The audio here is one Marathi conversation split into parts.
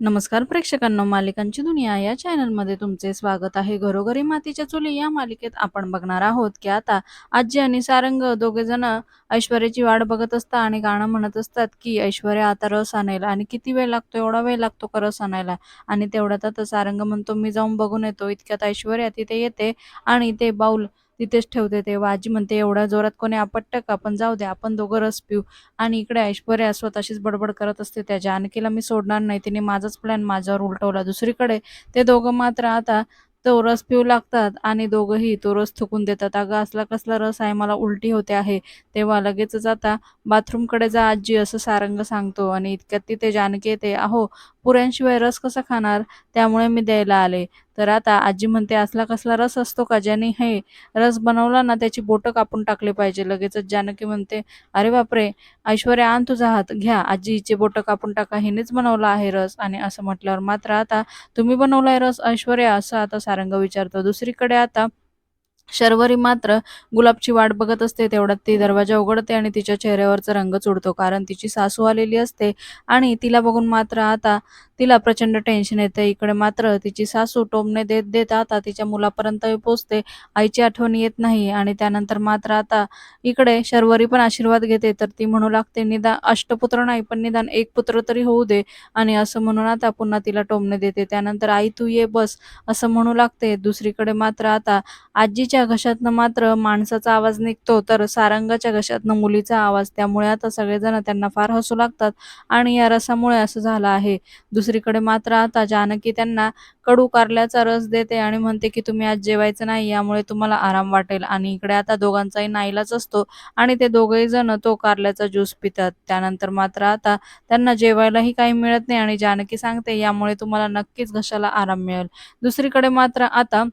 नमस्कार प्रेक्षकांनो मालिकांची दुनिया या चॅनलमध्ये तुमचे स्वागत आहे. घरोघरी मातीच्या चुली या मालिकेत आपण बघणार आहोत की आता आजी आणि सारंग दोघे जण ऐश्वर्याची वाट बघत असतात आणि गाणं म्हणत असतात की ऐश्वर्या आता रस आणायला. आणि किती वेळ लागतो एवढा वेळ लागतो का रस आणायला? आणि तेवढ्यात आता सारंग म्हणतो मी जाऊन बघून येतो इतक्यात ऐश्वर्या तिथे येते आणि ते बाऊल तिथेच ठेवते तेव्हा आजी म्हणते एवढ्या जोरात कोणी आपटतं का? आपण जाऊ दे आपण दोघं रस पिऊ. आणि इकडे ऐश्वर्या स्वतःशीच बडबड करत असते. त्या जानकीला मी सोडणार नाही. तिने माझाच प्लॅन माझ्यावर उलटवला. दुसरीकडे ते दोघं मात्र आता तो रस पिऊ लागतात आणि दोघंही तो रस थुकून देतात. अगं असला कसला रस आहे मला उलटी होते आहे. तेव्हा लगेचच आता बाथरूमकडे जा आजी असं सारंग सांगतो. आणि इतक्यात तिथे जानकी येते. अहो पुऱ्यांशिवाय रस कसा खाणार? त्यामुळे मी द्यायला आले. तर आता आजी म्हणते असला कसला रस असतो का? ज्याने हे रस बनवला ना त्याची बोटं कापून टाकले पाहिजे. लगेचच जानकी म्हणते अरे बापरे! ऐश्वर्या आण तुझा हात घ्या. आजीचे बोटं कापून टाका. हिनेच बनवला आहे रस. आणि असं म्हटल्यावर मात्र आता तुम्ही बनवलाय रस ऐश्वर्या? असं आता सारंग विचारतो. दुसरीकडे आता शर्वरी मात्र गुलाबची वाट बघत असते तेवढ्यात ती दरवाजा उघडते आणि तिच्या चेहऱ्यावरचा रंग चुडतो कारण तिची सासू आलेली असते आणि तिला बघून मात्र आता तिला प्रचंड टेन्शन येते इकडे मात्र तिची सासू टोमणे देत देत आता तिच्या मुलापर्यंत पोचते आईची आठवण येत नाही आणि त्यानंतर मात्र आता इकडे शर्वरी पण आशीर्वाद घेते. तर ती म्हणू लागते निदान अष्टपुत्र नाही पण निदान एक पुत्र तरी होऊ दे. आणि असं म्हणून आता पुन्हा तिला टोमणे देते. त्यानंतर आई तू ये बस. असं म्हणू लागते. दुसरीकडे मात्र आता आजीच्या घशातनं मात्र माणसाचा आवाज निघतो. तर सारंगाच्या घशातनं मुलीचा आवाज. त्यामुळे आता सगळेजण त्यांना फार हसू लागतात आणि या रसामुळे असं झालं आहे. दुसरीकडे मात्र आता जानकी त्यांना कडू कारल्याचा रस देते आणि म्हणते की तुम्ही आज जेवायचं नाही यामुळे तुम्हाला आराम वाटेल. आणि इकडे आता दोघांचाही नाईलाच असतो आणि ते दोघेही जण तो कारल्याचा ज्यूस पितात. त्यानंतर मात्र आता त्यांना जेवायलाही काही मिळत नाही आणि जानकी सांगते यामुळे तुम्हाला नक्कीच घशाला आराम मिळेल. दुसरीकडे मात्र आता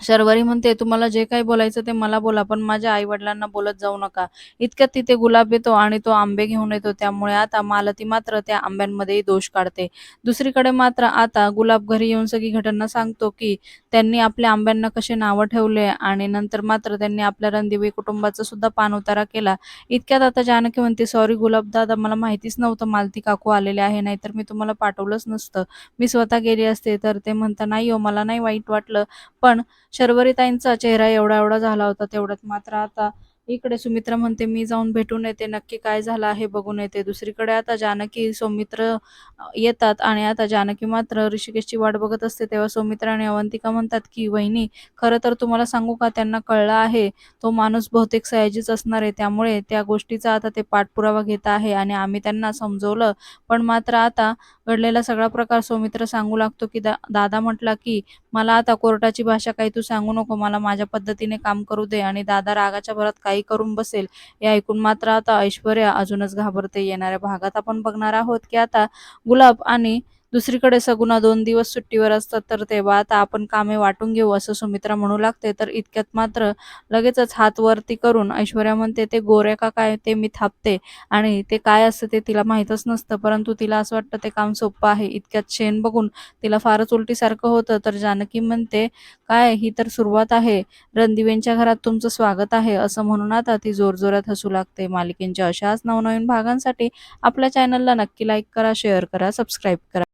शर्वरी म्हणते तुम्हाला जे काही बोलायचं ते मला बोला पण माझ्या आई वडिलांना बोलत जाऊ नका. इतक्यात तिथे गुलाब येतो आणि तो आंबे घेऊन येतो. त्यामुळे आता मालती मात्र त्या आंब्यांमध्येही दोष काढते. दुसरीकडे मात्र आता गुलाब घरी येऊन सगळी घटना सांगतो की त्यांनी आपल्या आंब्यांना कसे नावं ठेवले आणि नंतर मात्र त्यांनी आपल्या रणदिवे कुटुंबाचा सुद्धा पाणउतारा केला. इतक्यात आता जानकी म्हणते सॉरी गुलाब दादा मला माहितीच नव्हतं मालती काकू आलेले आहे नाहीतर मी तुम्हाला पाठवलंच नसतं. मी स्वतः गेली असते तर ते म्हणता नाही हो मला नाही वाईट वाटलं. पण शर्वरीताईंचा चेहरा एवढा एवढा झाला होता तेवढ्यात मात्र आता इकडे सुमित्रा म्हणते मी जाऊन भेटून येते नक्की काय झालं आहे बघून येते. दुसरीकडे आता जानकी सौमित्र येतात आणि आता जानकी मात्र ऋषिकेशची वाट बघत असते. तेव्हा सौमित्र आणि अवंतिका म्हणतात की वहिनी खरं तर तुम्हाला सांगू का त्यांना कळलं आहे तो माणूस बहुतेक सयाजीच असणार आहे. त्यामुळे त्या गोष्टीचा आता ते पाठपुरावा घेत आहे आणि आम्ही त्यांना समजवलं. पण मात्र आता घडलेला सगळा प्रकार सौमित्र सांगू लागतो की दा दादा म्हटला की मला आता कोर्टाची भाषा काही तू सांगू नको मला माझ्या पद्धतीने काम करू दे आणि दादा रागाच्या भरात काही करून बसेल. हे ऐकून मात्र आता ऐश्वर्या अजूनच घाबरते. येणाऱ्या भागात आपण बघणार आहोत की आता गुलाब आणि दुसरीकडे सगुना दोन दिवस सुट्टीवर असतात तर तेव्हा आता आपण कामे वाटून घेऊ असं सुमित्रा म्हणू लागते. तर इतक्यात मात्र लगेचच हात वरती करून ऐश्वर्या म्हणते ते गोऱ्या का? काय? ते मी थापते. आणि ते काय असतं ते तिला माहीतच नसतं परंतु तिला असं वाटतं ते काम सोपं आहे. इतक्यात शेण बघून तिला फारच उलटीसारखं होतं तर जानकी म्हणते काय? ही तर सुरुवात आहे. रणदिवेंच्या घरात तुमचं स्वागत आहे. असं म्हणून आता ती जोरजोरात हसू लागते. मालिकेंच्या अशाच नवनवीन भागांसाठी आपल्या चॅनलला नक्की लाईक करा शेअर करा सबस्क्राईब करा.